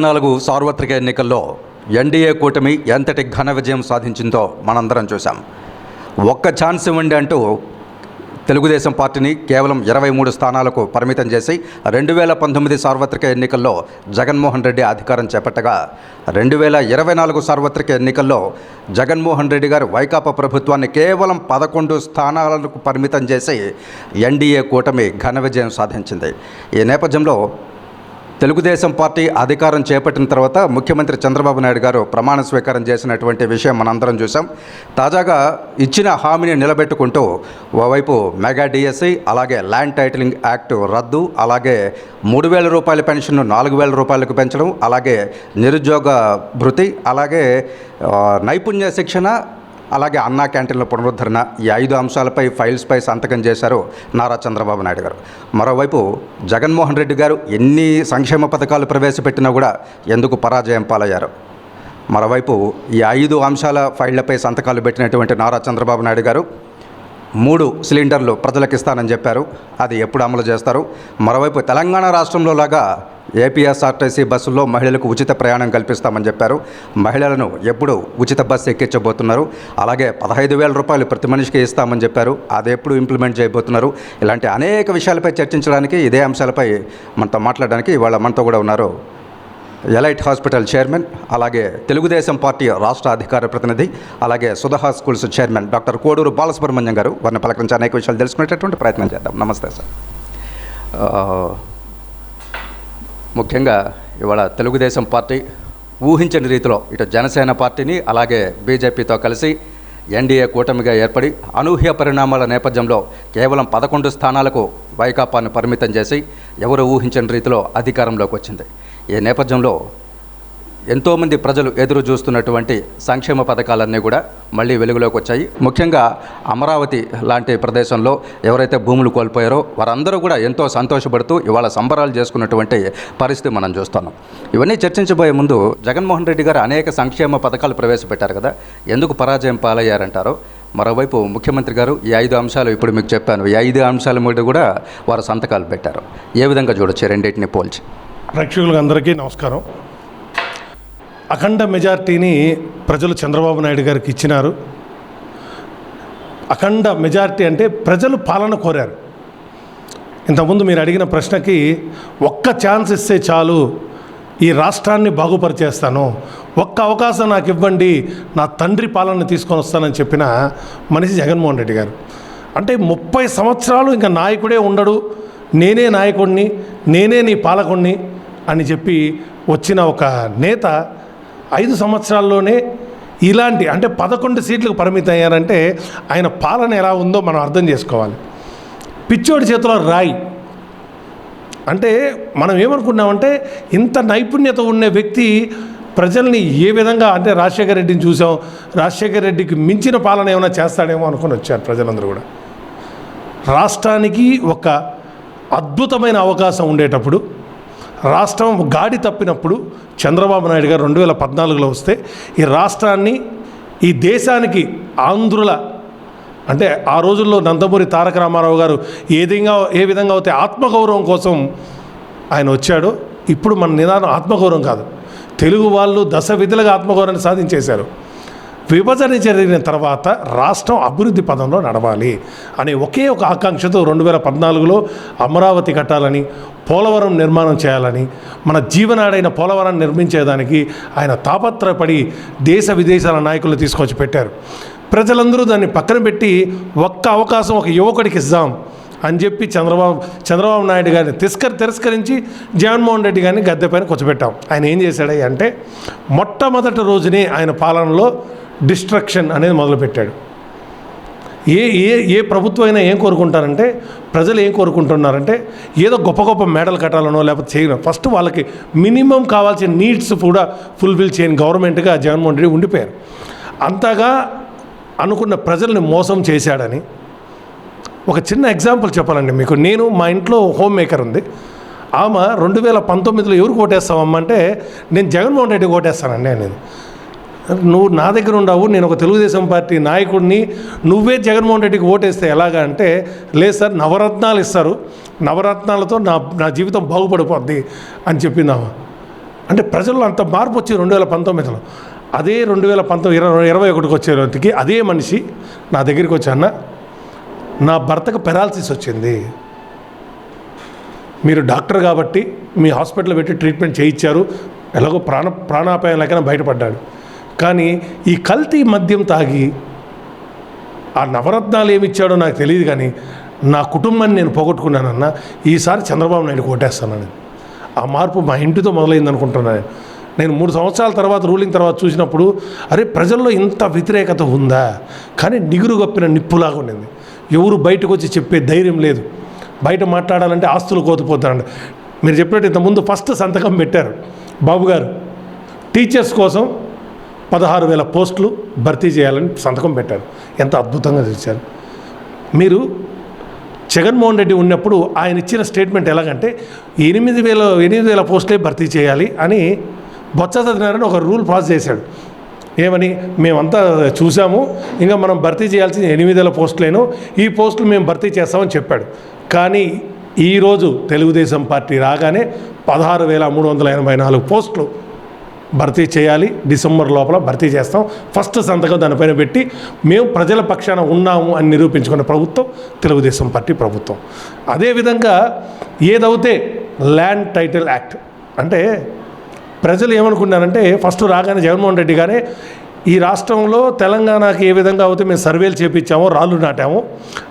ఇరవై నాలుగు సార్వత్రిక ఎన్నికల్లో ఎన్డీఏ కూటమి ఎంతటి ఘన విజయం సాధించిందో మనందరం చూసాం ఒక్క ఛాన్స్ ఇవ్వండి అంటూ తెలుగుదేశం పార్టీని కేవలం ఇరవై మూడు స్థానాలకు పరిమితం చేసి రెండు వేల పంతొమ్మిది సార్వత్రిక ఎన్నికల్లో జగన్మోహన్ రెడ్డి అధికారం చేపట్టగా రెండు వేల ఇరవై నాలుగు సార్వత్రిక ఎన్నికల్లో జగన్మోహన్ రెడ్డి గారు వైకాపా ప్రభుత్వాన్ని కేవలం పదకొండు స్థానాలకు పరిమితం చేసి ఎన్డీఏ కూటమి ఘన విజయం సాధించింది. ఈ నేపథ్యంలో తెలుగుదేశం పార్టీ అధికారం చేపట్టిన తర్వాత ముఖ్యమంత్రి చంద్రబాబు నాయుడు గారు ప్రమాణ స్వీకారం చేసినటువంటి విషయం మనందరం చూసాం తాజాగా ఇచ్చిన హామీని నిలబెట్టుకుంటూ ఓవైపు మెగా డిఎస్సి అలాగే ల్యాండ్ టైటిలింగ్ యాక్ట్ రద్దు అలాగే మూడు వేల రూపాయల పెన్షన్ను నాలుగు వేల రూపాయలకు పెంచడం అలాగే నిరుద్యోగ భృతి అలాగే నైపుణ్య శిక్షణ అలాగే అన్నా క్యాంటీన్ల పునరుద్ధరణ ఈ ఐదు అంశాలపై ఫైల్స్పై సంతకం చేశారు నారా చంద్రబాబు నాయుడు గారు. మరోవైపు జగన్మోహన్ రెడ్డి గారు ఎన్ని సంక్షేమ పథకాలు ప్రవేశపెట్టినా కూడా ఎందుకు పరాజయం పాలయ్యారు? మరోవైపు ఈ ఐదు అంశాల ఫైళ్ళపై సంతకాలు పెట్టినటువంటి నారా చంద్రబాబు నాయుడు గారు మూడు సిలిండర్లు ప్రజలకు ఇస్తానని చెప్పారు. అది ఎప్పుడు అమలు చేస్తారు? మరోవైపు తెలంగాణ రాష్ట్రంలో లాగా ఏపీఎస్ఆర్టీసీ బస్సుల్లో మహిళలకు ఉచిత ప్రయాణం కల్పిస్తామని చెప్పారు. మహిళలను ఎప్పుడు ఉచిత బస్సు ఎక్కించబోతున్నారు. అలాగే పదహైదు వేల రూపాయలు ప్రతి మనిషికి ఇస్తామని చెప్పారు. అది ఎప్పుడు ఇంప్లిమెంట్ చేయబోతున్నారు? ఇలాంటి అనేక విషయాలపై చర్చించడానికి ఇదే అంశాలపై మనతో మాట్లాడడానికి ఇవాళ మనతో కూడా ఉన్నారు ఎలైట్ హాస్పిటల్ చైర్మన్ అలాగే తెలుగుదేశం పార్టీ రాష్ట్ర అధికార ప్రతినిధి అలాగే సుధహా schools chairman doctor Koduru Balasubrahmanyam గారు వారిని పలకరించి అనేక విషయాలు తెలుసుకునేటటువంటి ప్రయత్నం చేద్దాం. నమస్తే సార్. ముఖ్యంగా ఇవాళ తెలుగుదేశం పార్టీ ఊహించని రీతిలో ఇటు జనసేన పార్టీని అలాగే బీజేపీతో కలిసి ఎన్డీఏ కూటమిగా ఏర్పడి అనూహ్య పరిణామాల నేపథ్యంలో కేవలం పదకొండు స్థానాలకు వైకాపాను పరిమితం చేసి ఎవరు ఊహించని రీతిలో అధికారంలోకి వచ్చింది. ఈ నేపథ్యంలో ఎంతోమంది ప్రజలు ఎదురు చూస్తున్నటువంటి సంక్షేమ పథకాలన్నీ కూడా మళ్ళీ వెలుగులోకి వచ్చాయి. ముఖ్యంగా అమరావతి లాంటి ప్రదేశంలో ఎవరైతే భూములు కోల్పోయారో వారందరూ కూడా ఎంతో సంతోషపడుతూ ఇవాళ సంబరాలు చేసుకున్నటువంటి పరిస్థితి మనం చూస్తున్నాం. ఇవన్నీ చర్చించబోయే ముందు జగన్మోహన్ రెడ్డి గారు అనేక సంక్షేమ పథకాలు ప్రవేశపెట్టారు కదా ఎందుకు పరాజయం పాలయ్యారంటారో? మరోవైపు ముఖ్యమంత్రి గారు ఈ ఐదు అంశాలు ఇప్పుడు మీకు చెప్పాను. ఈ ఐదు అంశాల మీద కూడా వారు సంతకాలు పెట్టారు. ఏ విధంగా చూడొచ్చు రెండింటిని పోల్చి? ప్రేక్షకులకు అందరికీ నమస్కారం. అఖండ మెజార్టీని ప్రజలు చంద్రబాబు నాయుడు గారికి ఇచ్చినారు. అఖండ మెజార్టీ అంటే ప్రజలు పాలన కోరారు. ఇంతకుముందు మీరు అడిగిన ప్రశ్నకి ఒక్క ఛాన్స్ ఇస్తే చాలు ఈ రాష్ట్రాన్ని బాగుపరిచేస్తాను ఒక్క అవకాశం నాకు ఇవ్వండి నా తండ్రి పాలన తీసుకొని వస్తానని చెప్పిన మనిషి జగన్మోహన్ రెడ్డి గారు. అంటే ముప్పై సంవత్సరాలు ఇంకా నాయకుడే ఉండడు నేనే నాయకుడిని నేనే నీ పాలకుడిని అని చెప్పి వచ్చిన ఒక నేత ఐదు సంవత్సరాల్లోనే ఇలాంటి అంటే పదకొండు సీట్లకు పరిమితం అయ్యారంటే ఆయన పాలన ఎలా ఉందో మనం అర్థం చేసుకోవాలి. పిచ్చోడి చేతిలో రాయి. అంటే మనం ఏమనుకున్నామంటే ఇంత నైపుణ్యత ఉన్న వ్యక్తి ప్రజల్ని ఏ విధంగా అంటే రాజశేఖర రెడ్డిని చూసాం రాజశేఖర రెడ్డికి మించిన పాలన ఏమైనా చేస్తాడేమో అనుకుని వచ్చారు ప్రజలందరూ కూడా. రాష్ట్రానికి ఒక అద్భుతమైన అవకాశం ఉండేటప్పుడు రాష్ట్రం గాడి తప్పినప్పుడు చంద్రబాబు నాయుడు గారు రెండు వేల పద్నాలుగులో వస్తే ఈ రాష్ట్రాన్ని ఈ దేశానికి ఆంధ్రుల అంటే ఆ రోజుల్లో నందమూరి తారక రామారావు గారు ఏ విధంగా ఏ విధంగా అయితే ఆత్మగౌరవం కోసం ఆయన వచ్చాడో ఇప్పుడు మన నిదానం ఆత్మగౌరవం కాదు. తెలుగు వాళ్ళు దశ విధులుగా ఆత్మగౌరవాన్ని సాధించేశారు. విభజన జరిగిన తర్వాత రాష్ట్రం అభివృద్ధి పదంలో నడవాలి అనే ఒకే ఒక ఆకాంక్షతో రెండు వేల పద్నాలుగులో అమరావతి కట్టాలని పోలవరం నిర్మాణం చేయాలని మన జీవనాడైన పోలవరాన్ని నిర్మించేదానికి ఆయన తాపత్రపడి దేశ విదేశాల నాయకులు తీసుకొచ్చి పెట్టారు. ప్రజలందరూ దాన్ని పక్కన పెట్టి ఒక్క అవకాశం ఒక యువకుడికి ఇద్దాం అని చెప్పి చంద్రబాబు చంద్రబాబు నాయుడు గారిని తిరస్కరి తిరస్కరించి జగన్మోహన్ రెడ్డి గారిని గద్దె పైన కూర్చోబెట్టాం. ఆయన ఏం చేశాడు అంటే మొట్టమొదటి రోజునే ఆయన పాలనలో డిస్ట్రక్షన్ అనేది మొదలుపెట్టాడు. ఏ ఏ ఏ ప్రభుత్వం అయినా ఏం కోరుకుంటారంటే ప్రజలు ఏం కోరుకుంటున్నారంటే ఏదో గొప్ప గొప్ప మెడల్ కట్టాలనో లేకపోతే చేయను. ఫస్ట్ వాళ్ళకి మినిమం కావాల్సిన నీడ్స్ కూడా ఫుల్ఫిల్ చేయని గవర్నమెంట్గా జగన్మోహన్ రెడ్డి ఉండిపోయారు. అంతగా అనుకున్న ప్రజల్ని మోసం చేశాడని ఒక చిన్న ఎగ్జాంపుల్ చెప్పాలండి మీకు. నేను మా ఇంట్లో హోమ్ మేకర్ ఉంది. ఆమె రెండు వేల పంతొమ్మిదిలో ఎవరికి ఓటేస్తామమ్మ అంటే నేను జగన్మోహన్ రెడ్డికి ఓటేస్తానండి అనేది నువ్వు నా దగ్గర ఉండవు నేను ఒక తెలుగుదేశం పార్టీ నాయకుడిని నువ్వే జగన్మోహన్ రెడ్డికి ఓటేస్తే ఎలాగా అంటే లేదు సార్ నవరత్నాలు ఇస్తారు నవరత్నాలతో నా నా జీవితం బాగుపడిపోద్ది అని చెప్పిందామా? అంటే ప్రజల్లో అంత మార్పు వచ్చి రెండు వేల పంతొమ్మిదిలో అదే రెండు వేల పంతొమ్మిది ఇరవై ఇరవై ఒకటికి వచ్చేటికి అదే మనిషి నా దగ్గరికి వచ్చి అన్న నా భర్తకు పెరాలసిస్ వచ్చింది. మీరు డాక్టర్ కాబట్టి మీ హాస్పిటల్ పెట్టి ట్రీట్మెంట్ చేయించారు ఎలాగో ప్రాణ ప్రాణాపాయం లేకనే బయటపడ్డాడు. కానీ ఈ కల్తీ మద్యం తాగి ఆ నవరత్నాలు ఏమి ఇచ్చాడో నాకు తెలియదు కానీ నా కుటుంబాన్ని నేను పోగొట్టుకున్నానన్న ఈసారి చంద్రబాబు నాయుడు కొట్టేస్తానని ఆ మార్పు మా ఇంటితో మొదలైంది అనుకుంటున్నాను నేను. నేను మూడు సంవత్సరాల తర్వాత రూలింగ్ తర్వాత చూసినప్పుడు అరే ప్రజల్లో ఇంత వ్యతిరేకత ఉందా? కానీ నిగురు గప్పిన నిప్పులాగా ఉండింది. ఎవరు బయటకు వచ్చి చెప్పే ధైర్యం లేదు. బయట మాట్లాడాలంటే ఆస్తులు కోతిపోతారండి మీరు చెప్పినట్టు ఇంతకుముందు ఫస్ట్ సంతకం పెట్టారు బాబు గారు టీచర్స్ కోసం పదహారు వేల పోస్టులు భర్తీ చేయాలని సంతకం పెట్టారు. ఎంత అద్భుతంగా తెచ్చారు మీరు జగన్మోహన్ రెడ్డి ఉన్నప్పుడు ఆయన ఇచ్చిన స్టేట్మెంట్ ఎలాగంటే ఎనిమిది వేల ఎనిమిది వేల పోస్టులే భర్తీ చేయాలి అని బొత్స సత్యనారాయణ ఒక రూల్ పాస్ చేశాడు. ఏమని? మేమంతా చూసాము. ఇంకా మనం భర్తీ చేయాల్సిన ఎనిమిది వేల పోస్టులేను. ఈ పోస్టులు మేము భర్తీ చేస్తామని చెప్పాడు. కానీ ఈరోజు తెలుగుదేశం పార్టీ రాగానే పదహారు వేల మూడు వందల ఎనభై నాలుగు పోస్టులు భర్తీ చేయాలి. డిసెంబర్ లోపల భర్తీ చేస్తాం. ఫస్ట్ సంతకం దానిపైన పెట్టి మేము ప్రజల పక్షాన ఉన్నాము అని నిరూపించుకున్న ప్రభుత్వం తెలుగుదేశం పార్టీ ప్రభుత్వం. అదేవిధంగా ఏదైతే ల్యాండ్ టైటిల్ యాక్ట్ అంటే ప్రజలు ఏమనుకున్నారంటే ఫస్ట్ రాగానే జగన్మోహన్ రెడ్డి గారే ఈ రాష్ట్రంలో తెలంగాణకి ఏ విధంగా అయితే మేము సర్వేలు చేపించామో రాళ్ళు నాటామో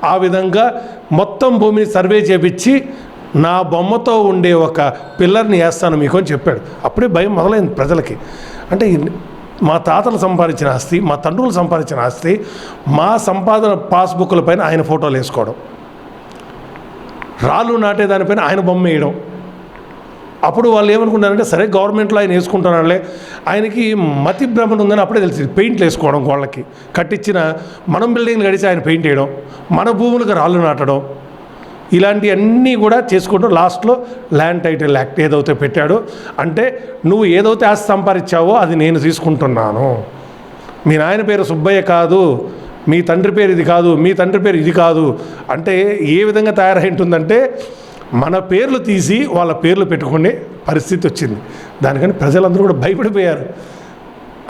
ఆ విధంగా మొత్తం భూమిని సర్వే చేపించి నా బొమ్మతో ఉండే ఒక పిల్లర్ని వేస్తాను మీకు అని చెప్పాడు. అప్పుడే భయం మొదలైంది ప్రజలకి. అంటే మా తాతలు సంపాదించిన ఆస్తి మా తండ్రులు సంపాదించిన ఆస్తి మా సంపాదన పాస్బుక్ల పైన ఆయన ఫోటోలు వేసుకోవడం. రాళ్ళు నాటేదానిపైన ఆయన బొమ్మ వేయడం. అప్పుడు వాళ్ళు ఏమనుకున్నారంటే సరే గవర్నమెంట్లో ఆయన వేసుకుంటున్నాడులే ఆయనకి మతి భ్రమణ ఉందని అప్పుడే తెలిసింది. పెయింట్లు వేసుకోవడం వాళ్ళకి కట్టించిన మనం బిల్డింగ్లు కడిచి ఆయన పెయింట్ వేయడం మన భూములకు రాళ్ళు నాటడం ఇలాంటివన్నీ కూడా చేసుకుంటూ లాస్ట్లో ల్యాండ్ టైటిల్ యాక్ట్ ఏదైతే పెట్టాడో అంటే నువ్వు ఏదైతే ఆస్తి సంపాదించావో అది నేను తీసుకుంటున్నాను. మీ నాయన పేరు సుబ్బయ్య కాదు మీ తండ్రి పేరు ఇది కాదు మీ తండ్రి పేరు ఇది కాదు అంటే ఏ విధంగా తయారై ఉంటుందంటే మన పేర్లు తీసి వాళ్ళ పేర్లు పెట్టుకునే పరిస్థితి వచ్చింది. దానికని ప్రజలందరూ కూడా భయపడిపోయారు.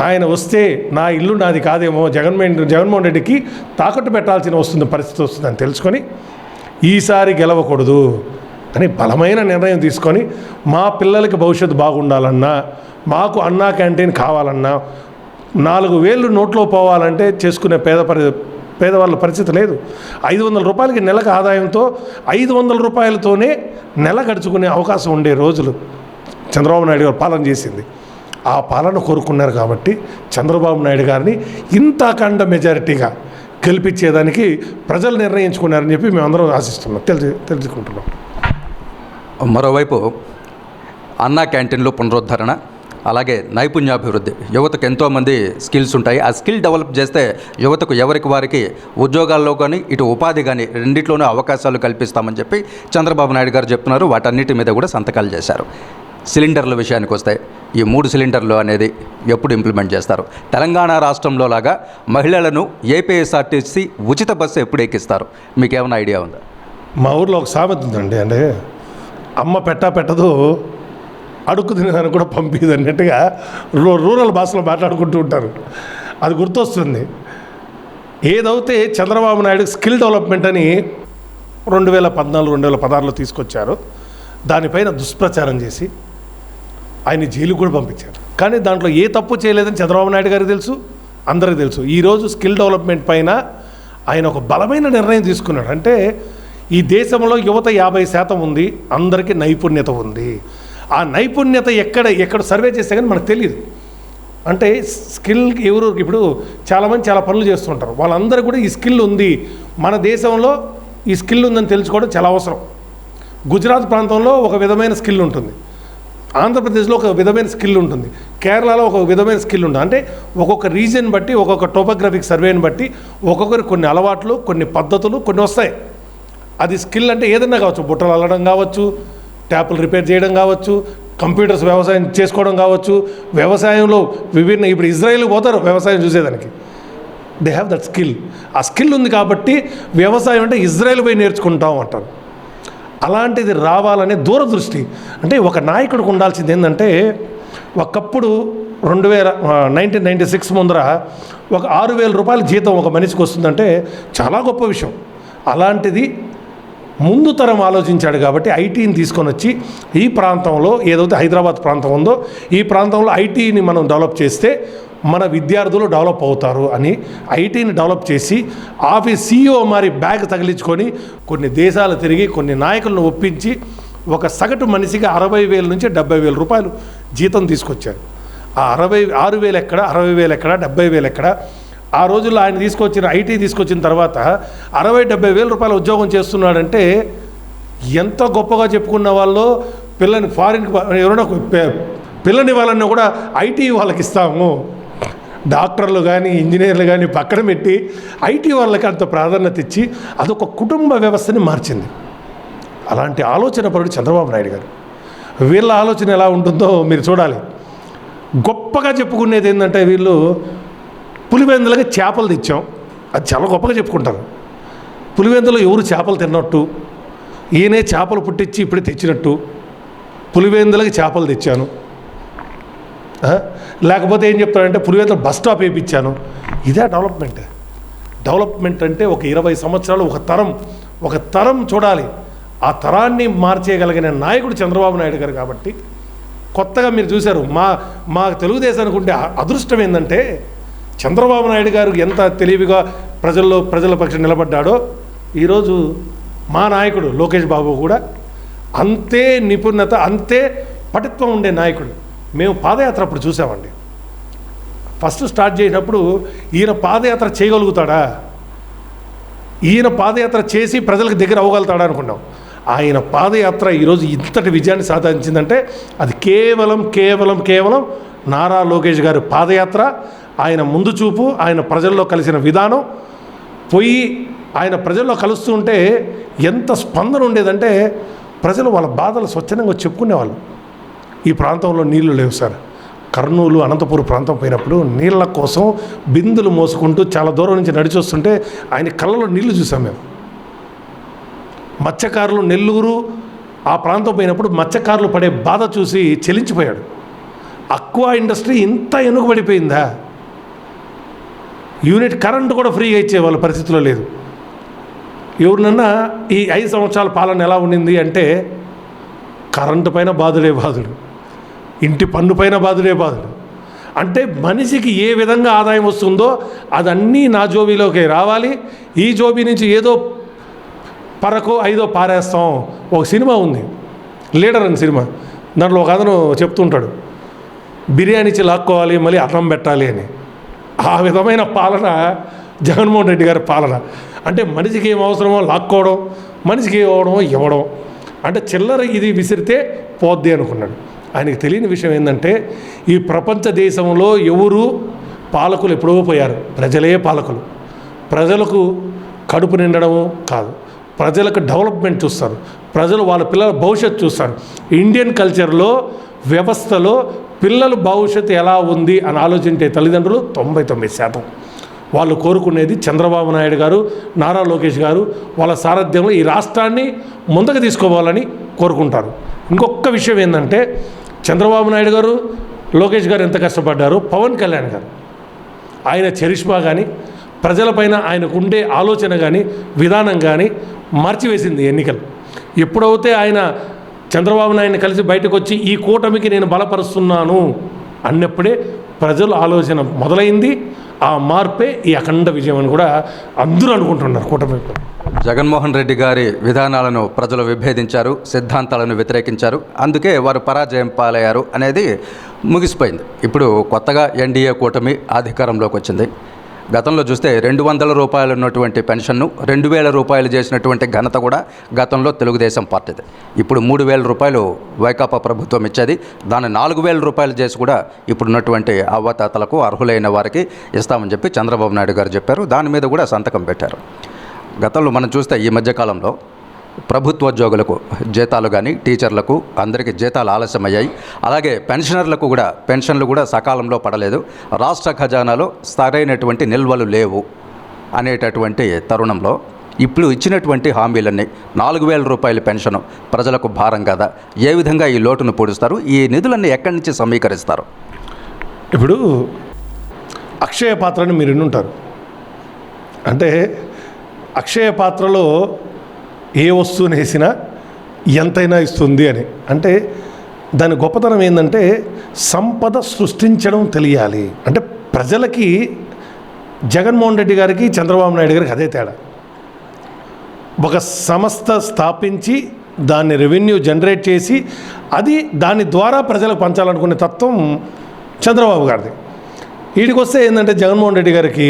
ఆయన వస్తే నా ఇల్లు నాది కాదేమో జగన్మోహన్ జగన్మోహన్ రెడ్డికి తాకట్టు పెట్టాల్సిన వస్తుంది పరిస్థితి వస్తుందని తెలుసుకొని ఈసారి గెలవకూడదు అని బలమైన నిర్ణయం తీసుకొని మా పిల్లలకి భవిష్యత్తు బాగుండాలన్నా మాకు అన్నా క్యాంటీన్ కావాలన్నా నాలుగు వేలు నోట్లో పోవాలంటే చేసుకునే పేద పరి పేదవాళ్ళ పరిస్థితి లేదు. ఐదు వందల రూపాయలకి నెలకు ఆదాయంతో ఐదు వందల రూపాయలతోనే నెల గడుచుకునే అవకాశం ఉండే రోజులు చంద్రబాబు నాయుడు గారు పాలన చేసింది. ఆ పాలన కోరుకున్నారు కాబట్టి చంద్రబాబు నాయుడు గారిని ఇంత అఖండ మెజారిటీగా గెలిపించేదానికి ప్రజలు నిర్ణయించుకున్నారని చెప్పి మేమందరం ఆశిస్తున్నాం. తెలిసి తెలుసుకుంటున్నాం. మరోవైపు అన్నా క్యాంటీన్లు పునరుద్ధరణ అలాగే నైపుణ్యాభివృద్ధి. యువతకు ఎంతోమంది స్కిల్స్ ఉంటాయి. ఆ స్కిల్ డెవలప్ చేస్తే యువతకు ఎవరికి వారికి ఉద్యోగాల్లో కానీ ఇటు ఉపాధి కానీ రెండిట్లోనూ అవకాశాలు కల్పిస్తామని చెప్పి చంద్రబాబు నాయుడు గారు చెప్తున్నారు. వాటన్నిటి మీద కూడా సంతకాలు చేశారు. సిలిండర్ల విషయానికి వస్తే ఈ మూడు సిలిండర్లు అనేది ఎప్పుడు ఇంప్లిమెంట్ చేస్తారు? తెలంగాణ రాష్ట్రంలో లాగా మహిళలను ఏపీఎస్ఆర్టీసీ ఉచిత బస్సు ఎప్పుడు ఎక్కిస్తారు? మీకేమైనా ఐడియా ఉందా? మా ఊర్లో ఒక సామెత ఉందండి అంటే అమ్మ పెట్టా పెట్టదు అడుక్కు తినేదానికి కూడా పంపిది అన్నట్టుగా రూ రూరల్ భాషలో మాట్లాడుకుంటూ ఉంటారు. అది గుర్తొస్తుంది. ఏదైతే చంద్రబాబు నాయుడు స్కిల్ డెవలప్మెంట్ అని రెండు వేల పద్నాలుగు రెండు వేల పదహారులో తీసుకొచ్చారు దానిపైన దుష్ప్రచారం చేసి ఆయన జైలుకు కూడా పంపించారు. కానీ దాంట్లో ఏ తప్పు చేయలేదని చంద్రబాబు నాయుడు గారికి తెలుసు అందరికీ తెలుసు. ఈరోజు స్కిల్ డెవలప్మెంట్ పైన ఆయన ఒక బలమైన నిర్ణయం తీసుకున్నాడు. అంటే ఈ దేశంలో యువత యాభై శాతం ఉంది అందరికీ నైపుణ్యత ఉంది. ఆ నైపుణ్యత ఎక్కడ ఎక్కడ సర్వే చేస్తే కానీ మనకు తెలియదు అంటే స్కిల్ ఎవరు ఇప్పుడు చాలామంది చాలా పనులు చేస్తుంటారు. వాళ్ళందరూ కూడా ఈ స్కిల్ ఉంది. మన దేశంలో ఈ స్కిల్ ఉందని తెలుసుకోవడం చాలా అవసరం. గుజరాత్ ప్రాంతంలో ఒక విధమైన స్కిల్ ఉంటుంది. ఆంధ్రప్రదేశ్లో ఒక విధమైన స్కిల్ ఉంటుంది. కేరళలో ఒక విధమైన స్కిల్ ఉంటుంది. అంటే ఒక్కొక్క రీజన్ బట్టి ఒక్కొక్క టోపోగ్రఫిక్ సర్వేని బట్టి ఒక్కొక్కరు కొన్ని అలవాట్లు కొన్ని పద్ధతులు కొన్ని వస్తాయి. అది స్కిల్ అంటే ఏదన్నా కావచ్చు. బుట్టలు అల్లడం కావచ్చు ట్యాపులు రిపేర్ చేయడం కావచ్చు కంప్యూటర్స్ వ్యవసాయం చేసుకోవడం కావచ్చు వ్యవసాయంలో విభిన్న ఇప్పుడు ఇజ్రాయిల్ పోతారు వ్యవసాయం చూసేదానికి. దే హ్యావ్ దట్ స్కిల్ ఆ స్కిల్ ఉంది కాబట్టి వ్యవసాయం అంటే ఇజ్రాయిల్ పోయి నేర్చుకుంటాం అంటారు. అలాంటిది రావాలనే దూరదృష్టి. అంటే ఒక నాయకుడికి ఉండాల్సింది ఏంటంటే ఒకప్పుడు రెండు వేల నైన్టీన్ నైంటీ సిక్స్ ముందర ఒక ఆరు వేల రూపాయల జీతం ఒక మనిషికి వస్తుందంటే చాలా గొప్ప విషయం. అలాంటిది ముందు తరం ఆలోచించాడు కాబట్టి ఐటీని తీసుకొని వచ్చి ఈ ప్రాంతంలో ఏదైతే హైదరాబాద్ ప్రాంతం ఉందో ఈ ప్రాంతంలో ఐటీని మనం డెవలప్ చేస్తే మన విద్యార్థులు డెవలప్ అవుతారు అని ఐటీని డెవలప్ చేసి ఆఫీస్ సీఈఓ మరి బ్యాగ్ తగిలించుకొని కొన్ని దేశాలు తిరిగి కొన్ని నాయకులను ఒప్పించి ఒక సగటు మనిషికి అరవై వేల నుంచి డెబ్బై వేల రూపాయలు జీతం తీసుకొచ్చారు. ఆ అరవై ఆరు వేలు ఎక్కడ అరవై వేలు ఎక్కడ డెబ్బై వేలు ఎక్కడ? ఆ రోజుల్లో ఆయన తీసుకొచ్చిన ఐటీ తీసుకొచ్చిన తర్వాత అరవై డెబ్బై వేల రూపాయల ఉద్యోగం చేస్తున్నాడంటే ఎంత గొప్పగా చెప్పుకున్న వాళ్ళు పిల్లని ఫారిన్ ఎవరైనా పిల్లని వాళ్ళని కూడా ఐటీ వాళ్ళకి ఇస్తాము. డాక్టర్లు కానీ ఇంజనీర్లు కానీ పక్కన పెట్టి ఐటీ వాళ్ళకి అంత ప్రాధాన్యత ఇచ్చి అదొక కుటుంబ వ్యవస్థని మార్చింది. అలాంటి ఆలోచన పరుడు చంద్రబాబు నాయుడు గారు. వీళ్ళ ఆలోచన ఎలా ఉంటుందో మీరు చూడాలి. గొప్పగా చెప్పుకునేది ఏంటంటే వీళ్ళు పులివెందులకి చేపలు తెచ్చాం. అది చాలా గొప్పగా చెప్పుకుంటారు. పులివెందులో ఎవరు చేపలు తిన్నట్టు? ఈయనే చేపలు పుట్టించి ఇప్పుడే తెచ్చినట్టు. పులివేందులకి చేపలు తెచ్చాను. లేకపోతే ఏం చెప్తాడంటే పులివెందుల బస్ స్టాప్ వేయించాను ఇదే డెవలప్మెంట్. డెవలప్మెంట్ అంటే ఒక ఇరవై సంవత్సరాలు ఒక తరం ఒక తరం చూడాలి. ఆ తరాన్ని మార్చేయగలిగిన నాయకుడు చంద్రబాబు నాయుడు గారు కాబట్టి కొత్తగా మీరు చూశారు మా మా తెలుగుదేశానికి ఉండే అదృష్టం ఏంటంటే చంద్రబాబు నాయుడు గారు ఎంత తెలివిగా ప్రజల్లో ప్రజల పక్షం నిలబడ్డాడో ఈరోజు మా నాయకుడు లోకేష్ బాబు కూడా అంతే నిపుణత అంతే పటిత్వం ఉండే నాయకుడు. మేము పాదయాత్ర అప్పుడు చూసామండి. ఫస్ట్ స్టార్ట్ చేసినప్పుడు ఈయన పాదయాత్ర చేయగలుగుతాడా? ఈయన పాదయాత్ర చేసి ప్రజలకు దగ్గర అవ్వగలుగుతాడా అనుకున్నాం. ఆయన పాదయాత్ర ఈరోజు ఇంతటి విజయాన్ని సాధించిందంటే అది కేవలం కేవలం కేవలం నారా లోకేష్ గారి పాదయాత్ర ఆయన ముందు చూపు ఆయన ప్రజల్లో కలిసిన విధానం పోయి ఆయన ప్రజల్లో కలుస్తూ ఉంటే ఎంత స్పందన ఉండేదంటే ప్రజలు వాళ్ళ బాధలు స్వచ్ఛందంగా చెప్పుకునేవాళ్ళు. ఈ ప్రాంతంలో నీళ్ళు లేవు సార్. కర్నూలు అనంతపురం ప్రాంతం పోయినప్పుడు నీళ్ళ కోసం బిందులు మోసుకుంటూ చాలా దూరం నుంచి నడిచి వస్తుంటే ఆయన కళ్ళలో నీళ్ళు చూసాం మేము. మత్స్యకారులు నెల్లూరు ఆ ప్రాంతం పోయినప్పుడు మత్స్యకారులు పడే బాధ చూసి చెలించిపోయాడు. అక్వా ఇండస్ట్రీ ఇంత వెనుకబడిపోయిందా యూనిట్ కరెంటు కూడా ఫ్రీగా ఇచ్చే వాళ్ళ పరిస్థితిలో లేదు. ఎవరినన్నా ఈ ఐదు సంవత్సరాల పాలన ఎలా ఉండింది అంటే కరెంటు పైన బాధుడే బాధుడు. ఇంటి పన్ను పైన బాధలే బాధలు అంటే మనిషికి ఏ విధంగా ఆదాయం వస్తుందో అదన్నీ నా జోబీలోకి రావాలి. ఈ జోబీ నుంచి ఏదో పరకు ఐదో పారేస్తాం. ఒక సినిమా ఉంది. లీడర్ అని సినిమా. దాంట్లో ఒక అతను చెప్తుంటాడు. బిర్యానీ ఇచ్చి లాక్కోవాలి మళ్ళీ అన్నం పెట్టాలి అని. ఆ విధమైన పాలన జగన్మోహన్ రెడ్డి గారి పాలన. అంటే మనిషికి ఏం అవసరమో లాక్కోవడం మనిషికి ఏం ఇవ్వడం. అంటే చిల్లర ఇది విసిరితే పోద్ది అనుకున్నాడు. ఆయనకు తెలియని విషయం ఏంటంటే ఈ ప్రపంచ దేశంలో ఎవరు పాలకులు ఎప్పుడో పోయారు. ప్రజలే పాలకులు. ప్రజలకు కడుపు నిండడము కాదు. ప్రజలకు డెవలప్మెంట్ చూస్తారు. ప్రజలు వాళ్ళ పిల్లల భవిష్యత్తు చూస్తారు. ఇండియన్ కల్చర్లో వ్యవస్థలో పిల్లల భవిష్యత్తు ఎలా ఉంది అని ఆలోచించే తల్లిదండ్రులు తొంభై తొమ్మిది శాతం. వాళ్ళు కోరుకునేది చంద్రబాబు నాయుడు గారు నారా లోకేష్ గారు వాళ్ళ సారథ్యంలో ఈ రాష్ట్రాన్ని ముందుకు తీసుకోవాలని కోరుకుంటారు. ఇంకొక విషయం ఏంటంటే చంద్రబాబు నాయుడు గారు లోకేష్ గారు ఎంత కష్టపడ్డారు? పవన్ కళ్యాణ్ గారు. ఆయన చరిష్మా కానీ ప్రజలపైన ఆయనకు ఉండే ఆలోచన కానీ విధానం కానీ మార్చివేసింది ఎన్నికలు. ఎప్పుడైతే ఆయన చంద్రబాబు నాయుడిని కలిసి బయటకు వచ్చి ఈ కూటమికి నేను బలపరుస్తున్నాను అన్నప్పుడే ప్రజల ఆలోచన మొదలైంది. ఆ మార్పే ఈ అఖండ విజయం అని కూడా అందరూ అనుకుంటున్నారు కూటమి జగన్మోహన్ రెడ్డి గారి విధానాలను ప్రజలు విభేదించారు సిద్ధాంతాలను వ్యతిరేకించారు. అందుకే వారు పరాజయం పాలయ్యారు అనేది ముగిసిపోయింది. ఇప్పుడు కొత్తగా ఎన్డీఏ కూటమి అధికారంలోకి వచ్చింది. గతంలో చూస్తే రెండు వందల రూపాయలు ఉన్నటువంటి పెన్షన్ను రెండు వేల రూపాయలు చేసినటువంటి ఘనత కూడా గతంలో తెలుగుదేశం పార్టీది. ఇప్పుడు మూడు వేల రూపాయలు వైకాపా ప్రభుత్వం ఇచ్చేది దాన్ని నాలుగు వేల రూపాయలు చేసి కూడా ఇప్పుడున్నటువంటి అవ్వతాతలకు అర్హులైన వారికి ఇస్తామని చెప్పి చంద్రబాబు నాయుడు గారు చెప్పారు. దాని మీద కూడా సంతకం పెట్టారు. గతంలో మనం చూస్తే ఈ మధ్యకాలంలో ప్రభుత్వోద్యోగులకు జీతాలు కానీ టీచర్లకు అందరికీ జీతాలు ఆలస్యమయ్యాయి. అలాగే పెన్షనర్లకు కూడా పెన్షన్లు కూడా సకాలంలో పడలేదు. రాష్ట్ర ఖజానాలో సరైనటువంటి నిల్వలు లేవు అనేటటువంటి తరుణంలో ఇప్పుడు ఇచ్చినటువంటి హామీలన్నీ నాలుగు వేల రూపాయల పెన్షన్ ప్రజలకు భారం కదా. ఏ విధంగా ఈ లోటును పూడుస్తారు? ఈ నిధులన్నీ ఎక్కడి నుంచి సమీకరిస్తారు? ఇప్పుడు అక్షయ పాత్రని మీరు ఉంటారు అంటే అక్షయ పాత్రలో ఏ వస్తువుని వేసినా ఎంతైనా ఇస్తుంది అని. అంటే దాని గొప్పతనం ఏంటంటే సంపద సృష్టించడం తెలియాలి. అంటే ప్రజలకి జగన్మోహన్ రెడ్డి గారికి చంద్రబాబు నాయుడు గారికి అదే తేడా. ఒక సంస్థ స్థాపించి దాన్ని రెవెన్యూ జనరేట్ చేసి అది దాని ద్వారా ప్రజలకు పంచాలనుకునే తత్వం చంద్రబాబు గారిది. వీడికి వస్తే ఏంటంటే జగన్మోహన్ రెడ్డి గారికి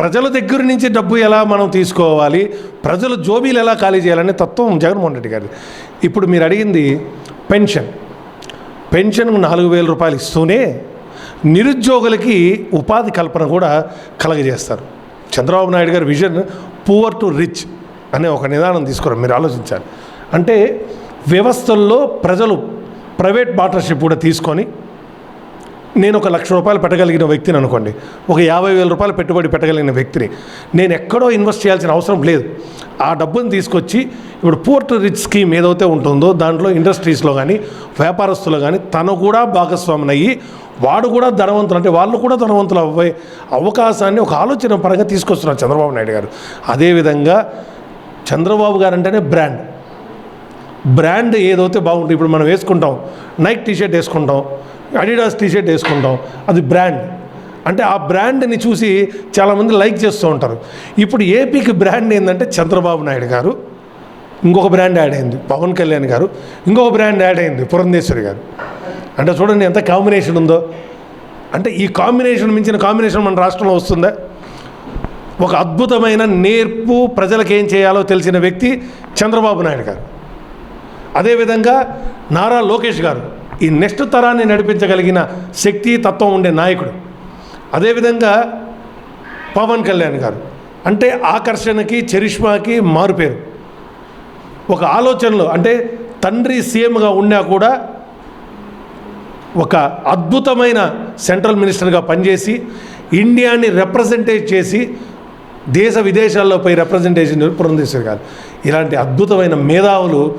ప్రజల దగ్గర నుంచి డబ్బు ఎలా మనం తీసుకోవాలి ప్రజల జోబీలు ఎలా ఖాళీ చేయాలనే తత్వం జగన్మోహన్ రెడ్డి గారి ఇప్పుడు మీరు అడిగింది పెన్షన్. పెన్షన్ నాలుగు వేల రూపాయలు ఇస్తూనే నిరుద్యోగులకి ఉపాధి కల్పన కూడా కలగజేస్తారు. చంద్రబాబు నాయుడు గారి విజన్ పూవర్ టు రిచ్ అనే ఒక నిదానం తీసుకురా మీరు ఆలోచించాలి. అంటే వ్యవస్థల్లో ప్రజలు ప్రైవేట్ పార్ట్నర్షిప్ కూడా తీసుకొని నేను ఒక లక్ష రూపాయలు పెట్టగలిగిన వ్యక్తిని అనుకోండి. ఒక యాభై వేల రూపాయలు పెట్టుబడి పెట్టగలిగిన వ్యక్తిని. నేను ఎక్కడో ఇన్వెస్ట్ చేయాల్సిన అవసరం లేదు. ఆ డబ్బుని తీసుకొచ్చి ఇప్పుడు పోర్ట్ రిచ్ స్కీమ్ ఏదైతే ఉంటుందో దాంట్లో ఇండస్ట్రీస్లో కానీ వ్యాపారస్తులు కానీ తను కూడా భాగస్వామిని అయ్యి వాడు కూడా ధనవంతులు అంటే వాళ్ళు కూడా ధనవంతులు అవ్వే అవకాశాన్ని ఒక ఆలోచన పరంగా తీసుకొస్తున్నారు చంద్రబాబు నాయుడు గారు. అదేవిధంగా చంద్రబాబు గారు అంటేనే బ్రాండ్. బ్రాండ్ ఏదైతే బాగుంటుంది ఇప్పుడు మనం వేసుకుంటాం నైక్ టీషర్ట్ వేసుకుంటాం అడిడాస్ టీషర్ట్ వేసుకుంటాం. అది బ్రాండ్ అంటే ఆ బ్రాండ్ని చూసి చాలామంది లైక్ చేస్తూ ఉంటారు. ఇప్పుడు ఏపీకి బ్రాండ్ ఏంటంటే చంద్రబాబు నాయుడు గారు ఇంకొక బ్రాండ్ యాడ్ అయింది పవన్ కళ్యాణ్ గారు ఇంకొక బ్రాండ్ యాడ్ అయింది పురంధేశ్వరి గారు. అంటే చూడండి ఎంత కాంబినేషన్ ఉందో. అంటే ఈ కాంబినేషన్ మించిన కాంబినేషన్ మన రాష్ట్రంలో వస్తుందా? ఒక అద్భుతమైన నేర్పు ప్రజలకు ఏం చేయాలో తెలిసిన వ్యక్తి చంద్రబాబు నాయుడు గారు. అదేవిధంగా నారా లోకేష్ గారు. ఈ నెక్స్ట్ తరాన్ని నడిపించగలిగిన శక్తి తత్వం ఉండే నాయకుడు. అదేవిధంగా పవన్ కళ్యాణ్ గారు. అంటే ఆకర్షణకి చరిష్మాకి మారుపేరు. ఒక ఆలోచనలో అంటే తండ్రి సీఎంగా ఉన్నా కూడా ఒక అద్భుతమైన సెంట్రల్ మినిస్టర్గా పనిచేసి ఇండియాని రిప్రజెంటేట్ చేసి దేశ విదేశాల్లో పోయి రిప్రజెంటేషన్ పురంధేశ్వర్ గారు. ఇలాంటి అద్భుతమైన మేధావులు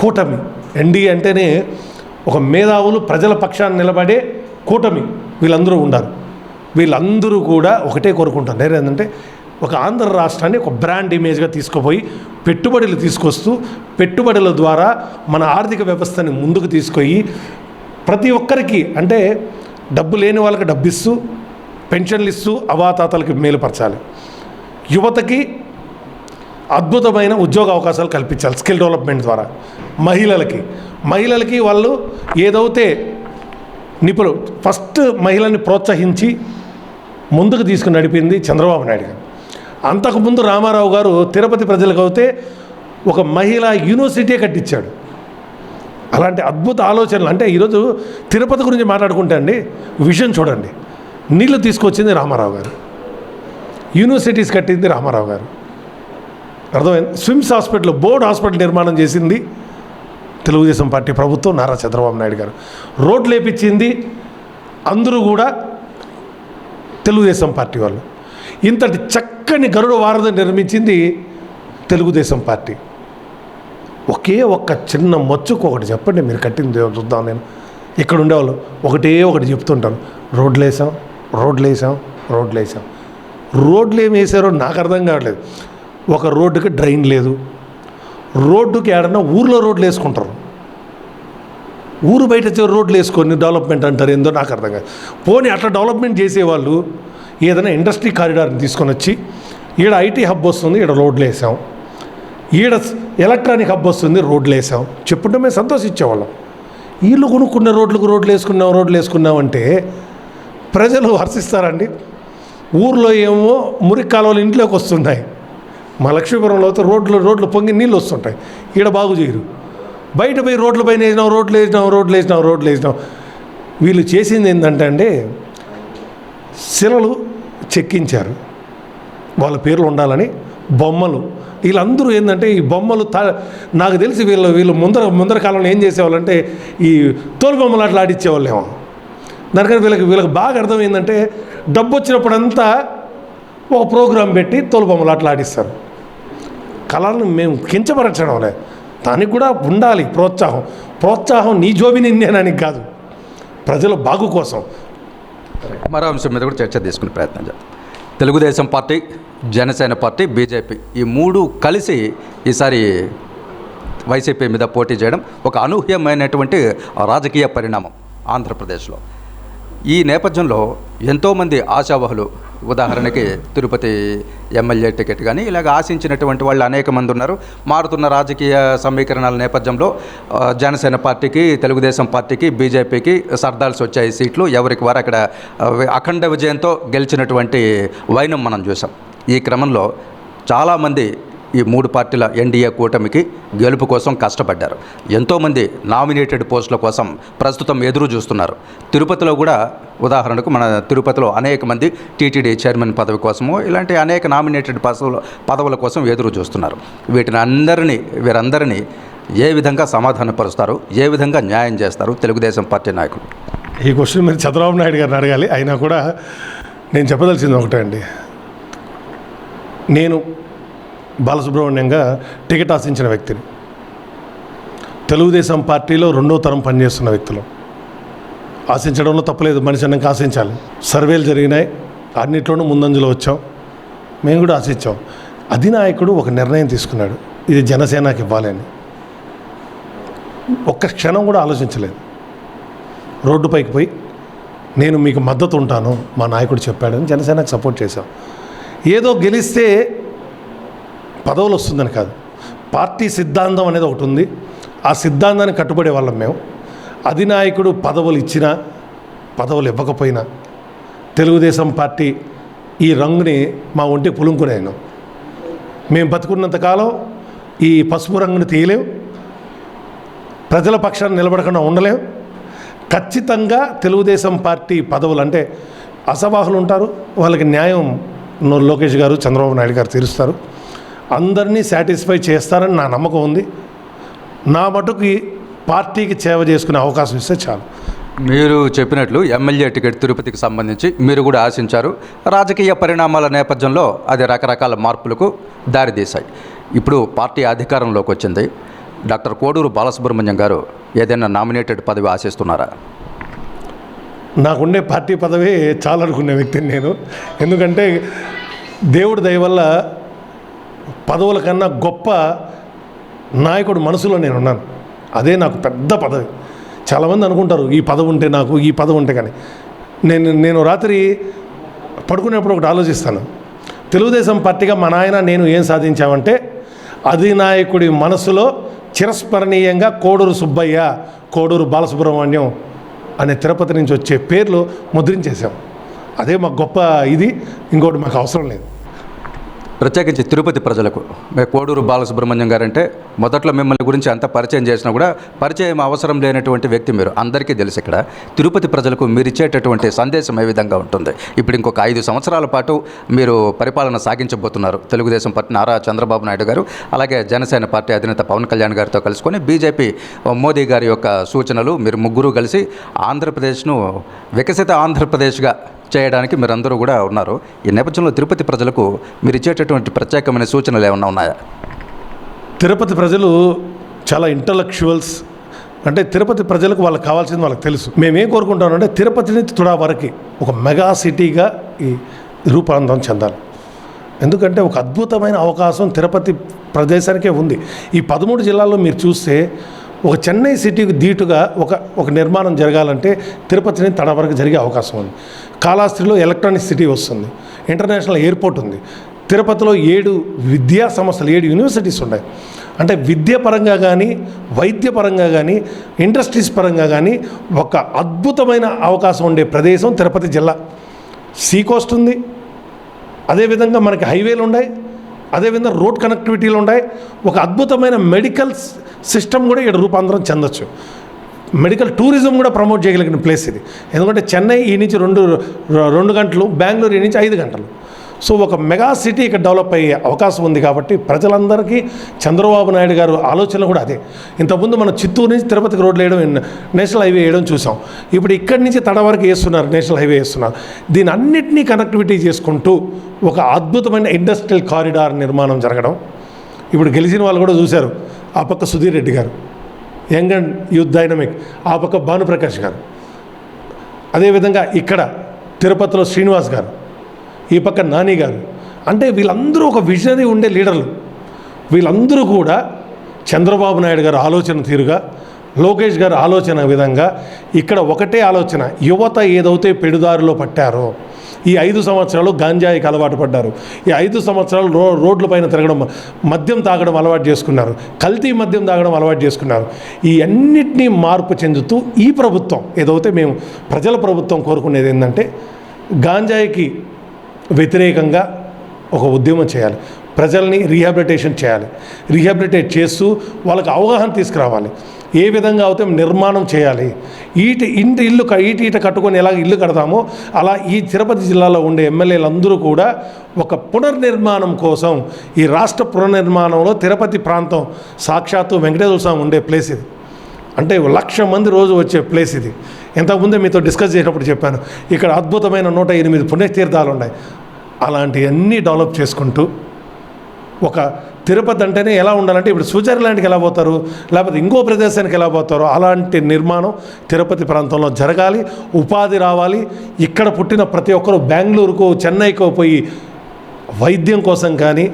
కూటమి. ఎన్డీ అంటేనే ఒక మేధావులు ప్రజల పక్షాన్ని నిలబడే కూటమి వీళ్ళందరూ ఉండారు వీళ్ళందరూ కూడా ఒకటే కోరుకుంటున్నారు ఏంటంటే ఒక ఆంధ్ర రాష్ట్రాన్ని ఒక బ్రాండ్ ఇమేజ్గా తీసుకుపోయి పెట్టుబడులు తీసుకొస్తూ పెట్టుబడుల ద్వారా మన ఆర్థిక వ్యవస్థని ముందుకు తీసుకొని ప్రతి ఒక్కరికి అంటే డబ్బు లేని వాళ్ళకి డబ్బు ఇస్తూ పెన్షన్లు ఇస్తూ అవాతాతలకి మేలుపరచాలి. యువతకి అద్భుతమైన ఉద్యోగ అవకాశాలు కల్పించాలి స్కిల్ డెవలప్మెంట్ ద్వారా. మహిళలకి. మహిళలకి వాళ్ళు ఏదైతే నిపుణులు ఫస్ట్ మహిళని ప్రోత్సహించి ముందుకు తీసుకుని నడిపింది చంద్రబాబు నాయుడు గారు. అంతకుముందు రామారావు గారు తిరుపతి ప్రజలకు అయితే ఒక మహిళా యూనివర్సిటీ కట్టించాడు. అలాంటి అద్భుత ఆలోచనలు అంటే ఈరోజు తిరుపతి గురించి మాట్లాడుకుంటే అండి విషయం చూడండి. నీళ్ళు తీసుకొచ్చింది రామారావు గారు. యూనివర్సిటీస్ కట్టింది రామారావు గారు. అర్థమైంది? స్విమ్స్ హాస్పిటల్ బోర్డ్ హాస్పిటల్ నిర్మాణం చేసింది తెలుగుదేశం పార్టీ ప్రభుత్వం నారా చంద్రబాబు నాయుడు గారు. రోడ్లు వేపించింది అందరూ కూడా తెలుగుదేశం పార్టీ వాళ్ళు. ఇంతటి చక్కని గరుడ వారధ నిర్మించింది తెలుగుదేశం పార్టీ. ఒకే ఒక్క చిన్న మచ్చుకు ఒకటి చెప్పండి మీరు కట్టింది చూద్దాం నేను. ఇక్కడ ఉండేవాళ్ళు ఒకటే ఒకటి చెప్తుంటాను రోడ్లు వేసాం రోడ్లు వేసాం రోడ్లు వేసాం రోడ్లు ఏమి వేసారో నాకు అర్థం కావట్లేదు. ఒక రోడ్డుకి డ్రైన్ లేదు. రోడ్డుకి ఏడన్నా ఊర్లో రోడ్లు వేసుకుంటారు. ఊరు బయట రోడ్లు వేసుకొని డెవలప్మెంట్ అంటారు ఏందో నాకు అర్థం కాదు. పోనీ అట్లా డెవలప్మెంట్ చేసేవాళ్ళు ఏదైనా ఇండస్ట్రీ కారిడార్ని తీసుకొని వచ్చి ఈడ ఐటీ హబ్ వస్తుంది ఈడ రోడ్లు వేసాం. ఈడ ఎలక్ట్రానిక్ హబ్ వస్తుంది రోడ్లు వేసాం. చెప్పుంటే మేము సంతోషించేవాళ్ళం. వీళ్ళు కొనుక్కున్న రోడ్లకు రోడ్లు వేసుకున్నాం రోడ్లు వేసుకున్నాం అంటే ప్రజలు హర్షిస్తారండి. ఊర్లో ఏమో మురికి కాలువలు ఇంట్లోకి వస్తున్నాయి. మా లక్ష్మీపురంలో అయితే రోడ్లు రోడ్లు పొంగి నీళ్ళు వస్తుంటాయి. ఈడ బాగు చేయరు. బయట పోయి రోడ్ల పైన వేసినాం రోడ్లు వేసినాం రోడ్లు వేసినాం రోడ్లు వేసినాం. వీళ్ళు చేసింది ఏంటంటే అండి శిలలు చెక్కించారు. వాళ్ళ పేర్లు ఉండాలని బొమ్మలు. వీళ్ళందరూ ఏంటంటే ఈ బొమ్మలు తా నాకు తెలిసి వీళ్ళు వీళ్ళు ముందర ముందర కాలంలో ఏం చేసేవాళ్ళంటే ఈ తోలు బొమ్మలు అట్లా ఆడిచ్చేవాళ్ళేమో. దానికని వీళ్ళకి వీళ్ళకి బాగా అర్థమైందంటే డబ్బు వచ్చినప్పుడంతా ఒక ప్రోగ్రాం పెట్టి తోలు బొమ్మలు అట్లా ఆడిస్తారు. కళలను మేము కించపరచడం లే. దానికి కూడా ఉండాలి ప్రోత్సాహం. ప్రోత్సాహం నీ జోబి నిందేనానికి కాదు. ప్రజల బాగు కోసం. మరో అంశం మీద కూడా చర్చ తీసుకునే ప్రయత్నం చేద్దాం. Telugu Desam party Janasena party BJP ఈ మూడు కలిసి ఈసారి వైసీపీ మీద పోటీ చేయడం ఒక అనూహ్యమైనటువంటి రాజకీయ పరిణామం ఆంధ్రప్రదేశ్లో. ఈ నేపథ్యంలో ఎంతోమంది ఆశావహులు. ఉదాహరణకి తిరుపతి ఎమ్మెల్యే టికెట్ కానీ ఇలాగ ఆశించినటువంటి వాళ్ళు అనేక మంది ఉన్నారు. మారుతున్న రాజకీయ సమీకరణాల నేపథ్యంలో జనసేన పార్టీకి తెలుగుదేశం పార్టీకి బీజేపీకి సర్దాల్సి వచ్చాయి సీట్లు. ఎవరికి వారు అక్కడ అఖండ విజయంతో గెలిచినటువంటి వైనం మనం చూసాం ఈ క్రమంలో చాలామంది ఈ మూడు పార్టీల ఎన్డీఏ కూటమికి గెలుపు కోసం కష్టపడ్డారు. ఎంతోమంది నామినేటెడ్ పోస్టుల కోసం ప్రస్తుతం ఎదురు చూస్తున్నారు. తిరుపతిలో కూడా ఉదాహరణకు మన తిరుపతిలో అనేక మంది టీటీడీ చైర్మన్ పదవి కోసము ఇలాంటి అనేక నామినేటెడ్ పదవుల పదవుల కోసం ఎదురు చూస్తున్నారు. వీటిని అందరినీ వీరందరినీ ఏ విధంగా సమాధానపరుస్తారు ఏ విధంగా న్యాయం చేస్తారు తెలుగుదేశం పార్టీ నాయకులు? ఈ క్వశ్చన్ మీరు చంద్రబాబు నాయుడు గారిని అడగాలి. అయినా కూడా నేను చెప్పదలిచింది ఒకటే అండి. నేను బాలసుబ్రహ్మణ్యంగా టికెట్ ఆశించిన వ్యక్తిని. తెలుగుదేశం పార్టీలో రెండో తరం పనిచేస్తున్న వ్యక్తులు. ఆశించడంలో తప్పలేదు మనిషి అన్నాక ఆశించాలి. సర్వేలు జరిగినాయి అన్నిట్లోనూ ముందంజలో వచ్చాం. మేము కూడా ఆశించాం. అధినాయకుడు ఒక నిర్ణయం తీసుకున్నాడు ఇది జనసేనకి ఇవ్వాలని. ఒక్క క్షణం కూడా ఆలోచించలేదు. రోడ్డుపైకి పోయి నేను మీకు మద్దతు ఉంటాను మా నాయకుడు చెప్పాడని జనసేనకు సపోర్ట్ చేశాం. ఏదో గెలిస్తే పదవులు వస్తుందని కాదు. పార్టీ సిద్ధాంతం అనేది ఒకటి ఉంది. ఆ సిద్ధాంతాన్ని కట్టుబడే వాళ్ళం మేము. అధినాయకుడు పదవులు ఇచ్చినా పదవులు ఇవ్వకపోయినా తెలుగుదేశం పార్టీ ఈ రంగుని మా ఒంటికి పులుంకునేను మేము బతుకున్నంతకాలం ఈ పసుపు రంగుని తీయలేం. ప్రజల పక్షాన్ని నిలబడకుండా ఉండలేం. ఖచ్చితంగా తెలుగుదేశం పార్టీ పదవులు అంటే అసవాహులు ఉంటారు. వాళ్ళకి న్యాయం లోకేష్ గారు చంద్రబాబు నాయుడు గారు తీరుస్తారు. అందరినీ సాటిస్ఫై చేస్తారని నా నమ్మకం ఉంది. నా మటుకు పార్టీకి సేవ చేసుకునే అవకాశం ఇస్తే చాలు. మీరు చెప్పినట్లు ఎమ్మెల్యే టికెట్ తిరుపతికి సంబంధించి మీరు కూడా ఆశించారు. రాజకీయ పరిణామాల నేపథ్యంలో అది రకరకాల మార్పులకు దారితీశాయి. ఇప్పుడు పార్టీ అధికారంలోకి వచ్చింది. డాక్టర్ కోడూరు బాలసుబ్రహ్మణ్యం గారు ఏదైనా నామినేటెడ్ పదవి ఆశిస్తున్నారా? నాకుండే పార్టీ పదవి చాలా అనుకునే వ్యక్తిని నేను. ఎందుకంటే దేవుడి దయ వల్ల పదవుల కన్నా గొప్ప నాయకుడు మనసులో నేను ఉన్నాను అదే నాకు పెద్ద పదవి. చాలామంది అనుకుంటారు ఈ పదవి ఉంటే నాకు ఈ పదవి ఉంటే కానీ. నేను నేను రాత్రి పడుకునేప్పుడు ఒకటి ఆలోచిస్తాను. తెలుగుదేశం పార్టీగా మా నాయన నేను ఏం సాధించామంటే అధినాయకుడి మనసులో చిరస్మరణీయంగా కోడూరు సుబ్బయ్య కోడూరు బాలసుబ్రహ్మణ్యం అనే తిరుపతి నుంచి వచ్చే పేర్లు ముద్రించేశాం. అదే మాకు గొప్ప ఇది ఇంకోటి మాకు అవసరం లేదు. ప్రత్యేకించి తిరుపతి ప్రజలకు. మీ కోడూరు బాలసుబ్రహ్మణ్యం గారంటే మొదట్లో మిమ్మల్ని గురించి అంత పరిచయం చేసినా కూడా పరిచయం అవసరం లేనటువంటి వ్యక్తి మీరు. అందరికీ తెలుసు ఇక్కడ. తిరుపతి ప్రజలకు మీరు ఇచ్చేటటువంటి సందేశం ఏ విధంగా ఉంటుంది? ఇప్పుడు ఇంకొక ఐదు సంవత్సరాల పాటు మీరు పరిపాలన సాగించబోతున్నారు. తెలుగుదేశం పార్టీ నారా చంద్రబాబు నాయుడు గారు అలాగే జనసేన పార్టీ అధినేత పవన్ కళ్యాణ్ గారితో కలుసుకొని బీజేపీ మోదీ గారి యొక్క సూచనలు మీరు ముగ్గురు కలిసి ఆంధ్రప్రదేశ్ను వికసిత ఆంధ్రప్రదేశ్గా చేయడానికి మీరందరూ కూడా ఉన్నారు. ఈ నేపథ్యంలో తిరుపతి ప్రజలకు మీరు ఇచ్చేటటువంటి ప్రత్యేకమైన సూచనలు ఏమైనా ఉన్నాయా? తిరుపతి ప్రజలు చాలా ఇంటలెక్చువల్స్ అంటే తిరుపతి ప్రజలకు వాళ్ళకి కావాల్సింది వాళ్ళకి తెలుసు. మేమేం కోరుకుంటామంటే తిరుపతి నుంచి తుడా వరకు ఒక మెగా సిటీగా ఈ రూపాంతరం చెందాలి. ఎందుకంటే ఒక అద్భుతమైన అవకాశం తిరుపతి ప్రదేశానికే ఉంది. ఈ పదమూడు జిల్లాల్లో మీరు చూస్తే ఒక చెన్నై సిటీకి ధీటుగా ఒక ఒక నిర్మాణం జరగాలంటే తిరుపతి నుంచి తడ వరకు జరిగే అవకాశం ఉంది. కాళహస్తిలో ఎలక్ట్రానిక్ సిటీ వస్తుంది. ఇంటర్నేషనల్ ఎయిర్పోర్ట్ ఉంది. తిరుపతిలో ఏడు విద్యా సంస్థలు ఏడు యూనివర్సిటీస్ ఉన్నాయి. అంటే విద్య పరంగా కానీ వైద్య పరంగా కానీ ఇండస్ట్రీస్ పరంగా కానీ ఒక అద్భుతమైన అవకాశం ఉండే ప్రదేశం తిరుపతి జిల్లా. సీ కోస్ట్ ఉంది. అదేవిధంగా మనకి హైవేలు ఉన్నాయి. అదేవిధంగా రోడ్ కనెక్టివిటీలు ఉన్నాయి. ఒక అద్భుతమైన మెడికల్ సిస్టమ్ కూడా ఇక్కడ రూపాంతరం చెందొచ్చు. మెడికల్ టూరిజం కూడా ప్రమోట్ చేయగలిగిన ప్లేస్ ఇది. ఎందుకంటే చెన్నై ఈ నుంచి రెండు రెండు గంటలు బెంగళూరు ఈ నుంచి ఐదు గంటలు. సో ఒక మెగా సిటీ ఇక్కడ డెవలప్ అయ్యే అవకాశం ఉంది కాబట్టి ప్రజలందరికీ చంద్రబాబు నాయుడు గారు ఆలోచన కూడా అదే. ఇంతకుముందు మనం చిత్తూరు నుంచి తిరుపతికి రోడ్లు వేయడం నేషనల్ హైవే వేయడం చూసాం. ఇప్పుడు ఇక్కడి నుంచి తడ వరకు వేస్తున్నారు నేషనల్ హైవే వేస్తున్నారు. దీని అన్నింటినీ కనెక్టివిటీ చేసుకుంటూ ఒక అద్భుతమైన ఇండస్ట్రియల్ కారిడార్ నిర్మాణం జరగడం. ఇప్పుడు గెలిచిన వాళ్ళు కూడా చూశారు. ఆ పక్క సుధీర్ రెడ్డి గారు. యంగ్ అండ్ యూత్ డైనమిక్ ఆ పక్క భానుప్రకాష్ గారు. అదేవిధంగా ఇక్కడ తిరుపతిలో శ్రీనివాస్ గారు. ఈ పక్క నాని గారు. అంటే వీళ్ళందరూ ఒక విజనరీ ఉండే లీడర్లు. వీళ్ళందరూ కూడా చంద్రబాబు నాయుడు గారు ఆలోచన తీరుగా లోకేష్ గారు ఆలోచన విధంగా ఇక్కడ ఒకటే ఆలోచన యువత ఏదైతే పెడుదారిలో పట్టారో ఈ ఐదు సంవత్సరాలు గాంజాయికి అలవాటు పడ్డారు. ఈ ఐదు సంవత్సరాలు రో రోడ్ల పైన తిరగడం మద్యం తాగడం అలవాటు చేసుకున్నారు. కల్తీ మద్యం తాగడం అలవాటు చేసుకున్నారు. ఈ అన్నిటినీ మార్పు చెందుతూ ఈ ప్రభుత్వం ఏదైతే మేము ప్రజల ప్రభుత్వం కోరుకునేది ఏంటంటే గాంజాయికి వ్యతిరేకంగా ఒక ఉద్యమం చేయాలి. ప్రజల్ని రీహాబిలిటేషన్ చేయాలి. రీహాబిలిటేట్ చేస్తూ వాళ్ళకి అవగాహన తీసుకురావాలి. ఏ విధంగా అయితే నిర్మాణం చేయాలి? ఈటి ఇంటి ఇల్లు క- ఈటి ఈట కట్టుకొని ఎలా ఇల్లు కడతామో అలా ఈ తిరుపతి జిల్లాలో ఉండే ఎమ్మెల్యేలందరూ కూడా ఒక పునర్నిర్మాణం కోసం ఈ రాష్ట్ర పునర్నిర్మాణంలో తిరుపతి ప్రాంతం సాక్షాత్తు వెంకటేశ్వర స్వామి ఉండే ప్లేస్ ఇది. అంటే లక్ష మంది రోజు వచ్చే ప్లేస్ ఇది. ఇంతకుముందే మీతో డిస్కస్ చేసినప్పుడు చెప్పాను ఇక్కడ అద్భుతమైన నూట ఎనిమిది పుణ్యతీర్థాలు ఉన్నాయి. అలాంటివన్నీ డెవలప్ చేసుకుంటూ ఒక తిరుపతి అంటేనే ఎలా ఉండాలంటే ఇప్పుడు స్విట్జర్లాండ్కి ఎలా పోతారు? లేకపోతే ఇంకో ప్రదేశానికి ఎలా పోతారు? అలాంటి నిర్మాణం తిరుపతి ప్రాంతంలో జరగాలి ఉపాధి రావాలి. ఇక్కడ పుట్టిన ప్రతి ఒక్కరు బెంగళూరుకు చెన్నైకో పోయి వైద్యం కోసం కానీ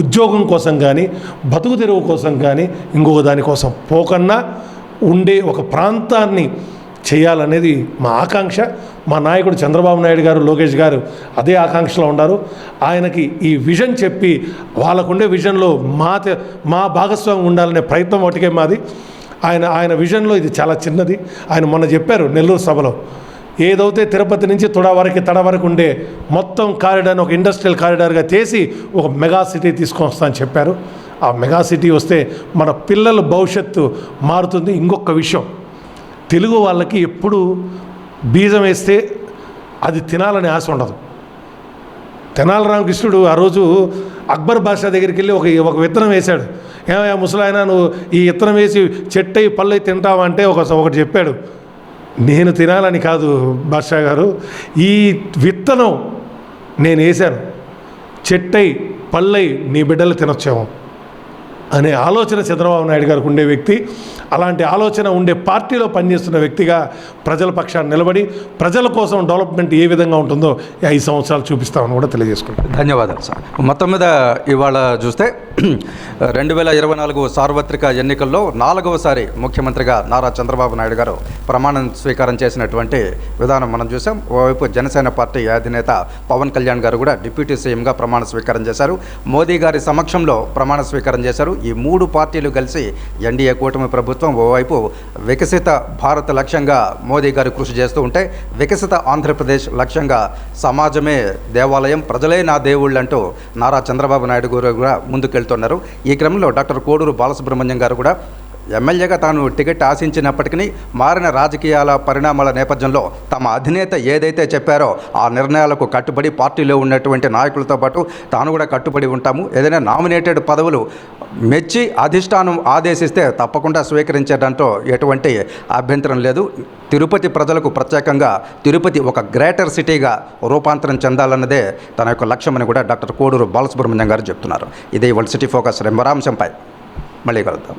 ఉద్యోగం కోసం కానీ బతుకు తెరువు కోసం కానీ ఇంకొక దానికోసం పోకన్నా ఉండే ఒక ప్రాంతాన్ని చేయాలనేది మా ఆకాంక్ష. మా నాయకుడు చంద్రబాబు నాయుడు గారు లోకేష్ గారు అదే ఆకాంక్షలో ఉన్నారు. ఆయనకి ఈ విజన్ చెప్పి వాళ్ళకుండే విజన్లో మా మా భాగస్వామ్యం ఉండాలనే ప్రయత్నం ఒకటికే మాది. ఆయన ఆయన విజన్లో ఇది చాలా చిన్నది. ఆయన మొన్న చెప్పారు నెల్లూరు సభలో ఏదైతే తిరుపతి నుంచి తుడ వరకు తడ వరకు ఉండే మొత్తం కారిడార్ని ఒక ఇండస్ట్రియల్ కారిడార్గా చేసి ఒక మెగా సిటీ తీసుకొని అని చెప్పారు. ఆ మెగా సిటీ వస్తే మన పిల్లల భవిష్యత్తు మారుతుంది. ఇంకొక విషయం తెలుగు వాళ్ళకి ఎప్పుడు బీజం వేస్తే అది తినాలని ఆశ ఉండదు. తెనాలి రామకృష్ణుడు ఆ రోజు అక్బర్ బాషా దగ్గరికి వెళ్ళి ఒక ఒక విత్తనం వేశాడు. ఏమయ్యా ముసలాయన నువ్వు ఈ విత్తనం వేసి చెట్టయి పళ్ళై తింటావా అంటే ఒక ఒకటి చెప్పాడు. నేను తినాలని కాదు బాషా గారు ఈ విత్తనం నేను వేశాను. చెట్టై పళ్ళై నీ బిడ్డలు తినొచ్చేమో. అనే ఆలోచన చంద్రబాబు నాయుడు గారికి ఉండే వ్యక్తి అలాంటి ఆలోచన ఉండే పార్టీలో పనిచేస్తున్న వ్యక్తిగా ప్రజల పక్షాన్ని నిలబడి ప్రజల కోసం డెవలప్మెంట్ ఏ విధంగా ఉంటుందో ఐదు సంవత్సరాలు చూపిస్తామని కూడా తెలియజేసుకుంటాను ధన్యవాదాలు సార్. మొత్తం మీద ఇవాళ చూస్తే రెండు వేల ఇరవై నాలుగు సార్వత్రిక ఎన్నికల్లో నాలుగవసారి ముఖ్యమంత్రిగా నారా చంద్రబాబు నాయుడు గారు ప్రమాణం స్వీకారం చేసినటువంటి విధానం మనం చూసాం. ఓవైపు జనసేన పార్టీ అధినేత పవన్ కళ్యాణ్ గారు కూడా డిప్యూటీ సీఎంగా ప్రమాణ స్వీకారం చేశారు. మోదీ గారి సమక్షంలో ప్రమాణ స్వీకారం చేశారు. ఈ మూడు పార్టీలు కలిసి ఎన్డీఏ కూటమి ప్రభుత్వం ఓవైపు వికసిత భారత లక్ష్యంగా మోదీ గారు కృషి చేస్తూ ఉంటే వికసిత ఆంధ్రప్రదేశ్ లక్ష్యంగా సమాజమే దేవాలయం ప్రజలే నా దేవుళ్ళు అంటూ నారా చంద్రబాబు నాయుడు గారు కూడా ముందుకెళ్తున్నారు. ఈ క్రమంలో డాక్టర్ కోడూరు బాలసుబ్రహ్మణ్యం గారు కూడా ఎమ్మెల్యేగా తాను టికెట్ ఆశించినప్పటికీ మారిన రాజకీయాల పరిణామాల నేపథ్యంలో తమ అధినేత ఏదైతే చెప్పారో ఆ నిర్ణయాలకు కట్టుబడి పార్టీలో ఉన్నటువంటి నాయకులతో పాటు తాను కూడా కట్టుబడి ఉంటాము. ఏదైనా నామినేటెడ్ పదవులు మెచ్చి అధిష్టానం ఆదేశిస్తే తప్పకుండా స్వీకరించేటంటూ ఎటువంటి అభ్యంతరం లేదు. తిరుపతి ప్రజలకు ప్రత్యేకంగా తిరుపతి ఒక గ్రేటర్ సిటీగా రూపాంతరం చెందాలన్నదే తన యొక్క లక్ష్యమని కూడా డాక్టర్ కోడూరు బాలసుబ్రహ్మణ్యం గారు చెప్తున్నారు. ఇదే వల్ సిటీ ఫోకస్. రెంబరాంశంపై మళ్ళీ కలుద్దాం.